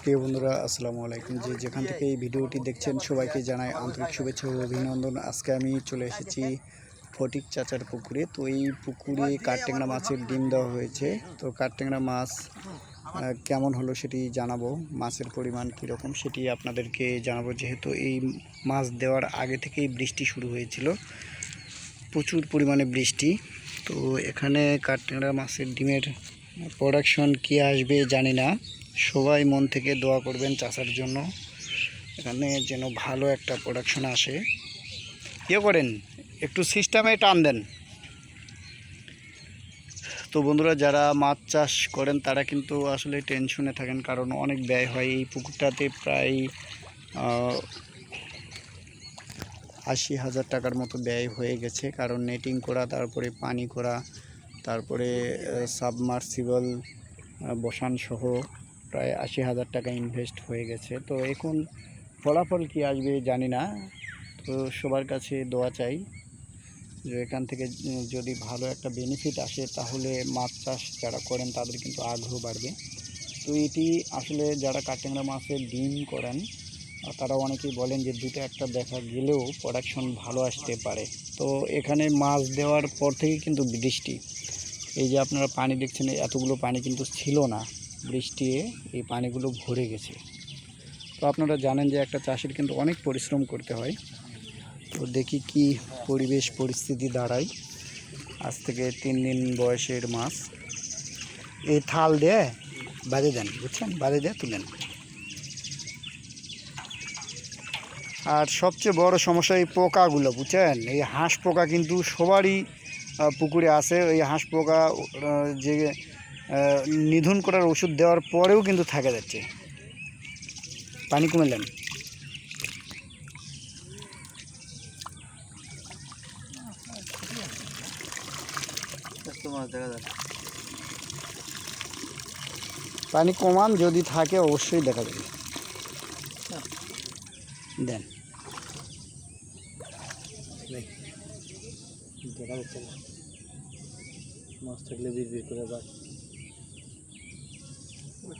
প্রিয় বন্ধুরা, আসসালামু আলাইকুম। যে যেখান থেকে এই ভিডিওটি দেখছেন, সবাইকে জানাই আন্তরিক শুভেচ্ছা ও অভিনন্দন। আজকে আমি চলে এসেছি ফটিক চাচার পুকুরে। তো এই পুকুরে কাঠটেংরা মাছের ডিম দেওয়া হয়েছে। তো কাঠটেংরা মাছ কেমন হলো সেটি জানাব। মাছের পরিমাণ কীরকম সেটি আপনাদেরকে জানাব। যেহেতু এই মাছ দেওয়ার আগে থেকেই বৃষ্টি শুরু হয়েছিল, প্রচুর পরিমাণে বৃষ্টি। তো এখানে কাঠটেংরা মাছের ডিমের প্রোডাকশন কি আসবে জানি না। সবাই মন থেকে দোয়া করবেন চাষার জন্য। এখানে যেন ভালো একটা প্রোডাকশন আসে। ইয়ে করেন? একটু সিস্টেমে টান দেন। তো বন্ধুরা, যারা মাছ চাষ করেন, তারা কিন্তু আসলে টেনশনে থাকেন, কারণ অনেক ব্যয় হয়। এই পুকুরটাতে প্রায় আশি হাজার টাকার মতো ব্যয় হয়ে গেছে। কারণ নেটিং করা, তারপরে পানি করা, তারপরে সাবমার্সিবল বসান সহ প্রায় আশি হাজার টাকা ইনভেস্ট হয়ে গেছে। তো এখন ফলাফল কি আসবে জানি না। তো সবার কাছে দোয়া চাই যে এখান থেকে যদি ভালো একটা বেনিফিট আসে তাহলে মাছ চাষ যারা করেন তাদের কিন্তু আগ্রহ বাড়বে। তো এটি আসলে যারা কাটেংরা মাছের ডিম করেন তারা অনেকেই বলেন যে দুটো একটা দেখা গেলেও প্রোডাকশন ভালো আসতে পারে। তো এখানে মাছ দেওয়ার পর থেকে কিন্তু বৃষ্টি। এই যে আপনারা পানি দেখছেন, এতগুলো পানি কিন্তু ছিল না। বৃষ্টি এই পানিগুলো ভরে গেছে। তো আপনারা জানেন যে একটা চাষির কিন্তু অনেক পরিশ্রম করতে হয়। তো দেখি কি পরিবেশ পরিস্থিতি দাঁড়ায়। আজ থেকে তিন দিন বয়সের মাছ। এই থাল দিয়ে বাজে দেন, বুঝছেন? বাজে দিয়ে তুলেন আর সবচেয়ে বড় সমস্যা এই পোকাগুলো, বুঝছেন? এই হাঁস পোকা কিন্তু সবারই পুকুরে আছে। এই হাঁস পোকা যে নিধন করার ওষুধ দেওয়ার পরেও কিন্তু থাকে যাচ্ছে। পানি যাচ্ছে পানি কমান যদি থাকে অবশ্যই দেখা যাবে। দেন। দেখা যাচ্ছে না। মাছ থাকলে বিড় করে তো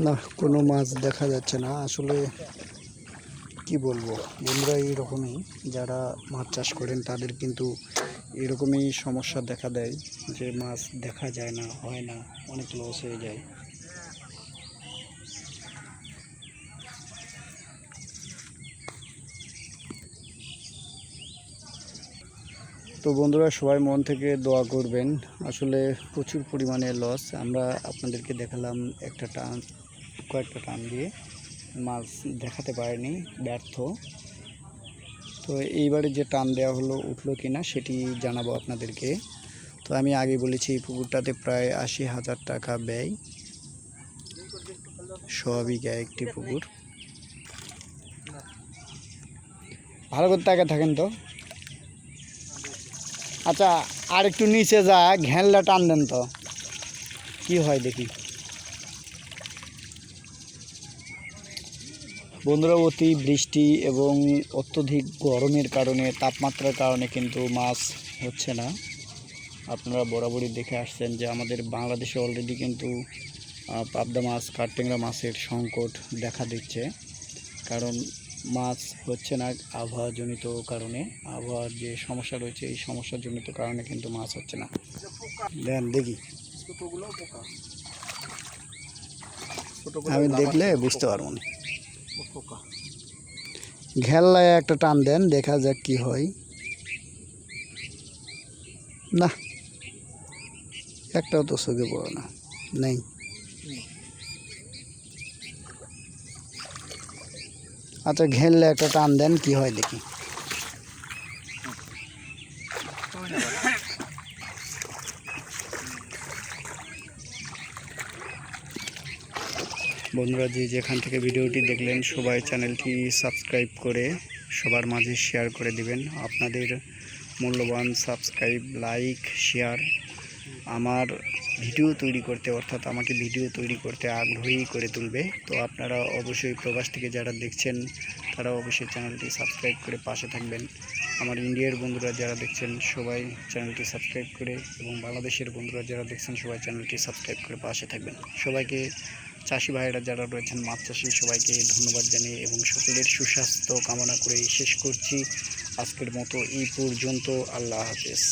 না, কোনো মাছ দেখা যাচ্ছে না। আসলে কি বলব? বন্ধুরা এইরকমই, যারা মাছ চাষ করেন তাদের কিন্তু এরকমই সমস্যা দেখা দেয় যে মাছ দেখা যায় না, হয় না, অনেক লস হয়ে যায়। তো বন্ধুরা, সবাই মন থেকে দোয়া করবেন। আসলে প্রচুর পরিমাণে লস আমরা আপনাদেরকে দেখালাম একটা টান, কয়েকটা টান দিয়ে। মাছ দেখাতে পারেনি, ব্যর্থ। তো এইবারে যে টান দেওয়া হলো, উঠল কিনা সেটি জানাব আপনাদেরকে। তো আমি আগে বলেছি, এই পুকুরটাতে প্রায় আশি হাজার টাকা ব্যয়। স্বাভাবিক একটি পুকুর। ভালো করতে আগে থাকেন তো। আচ্ছা আর একটু নিচে যা, ঘ্যানলা টান দেন তো। কি হয় দেখি। বন্ধুরা, অতি বৃষ্টি এবং অত্যধিক গরমের কারণে তাপমাত্রার কারণে কিন্তু মাছ হচ্ছে না। আপনারা বরাবরই দেখে আসছেন যে আমাদের বাংলাদেশে অলরেডি কিন্তু পাবদা মাছ, কাঠটেংরা মাছের সংকট দেখা দিচ্ছে। কারণ মাছ হচ্ছে না আবহাওয়াজনিত কারণে। আবহাওয়ার যে সমস্যা রয়েছে, এই সমস্যাজনিত কারণে কিন্তু মাছ হচ্ছে না। দেন দেখি। আমি দেখলে বুঝতে পারব না। ঘেল্লায় একটা টান দেন, দেখা যাক কি হয়। না, একটাও তো চোখে পড়ো না। নেই। আচ্ছা ঘেললে একটা টান দেন, কি হয় দেখি। বন্ধুরা, যে যেখান থেকে ভিডিওটি দেখলেন, সবাই চ্যানেলটি সাবস্ক্রাইব করে সবার মাঝে শেয়ার করে দিবেন। আপনাদের মূল্যবান সাবস্ক্রাইব, লাইক, শেয়ার আমার ভিডিও তৈরি করতে, অর্থাৎ আমাকে ভিডিও তৈরি করতে আগ্রহী করে তুলবে। তো আপনারা অবশ্যই প্রবাস থেকে যারা দেখছেন, তারা অবশ্যই চ্যানেলটি সাবস্ক্রাইব করে পাশে থাকবেন। আমার ইন্ডিয়ার বন্ধুরা যারা দেখছেন, সবাই চ্যানেলটি সাবস্ক্রাইব করে এবং বাংলাদেশের বন্ধুরা যারা দেখছেন, সবাই চ্যানেলটি সাবস্ক্রাইব করে পাশে থাকবেন। সবাইকে, চাষি ভাইয়েরা যারা রয়েছেন, মাছ চাষি, সবাইকে ধন্যবাদ জানিয়ে এবং সকলের সুস্বাস্থ্য কামনা করে শেষ করছি। আজকের মতো এই পর্যন্ত, আল্লাহ হাফেজ।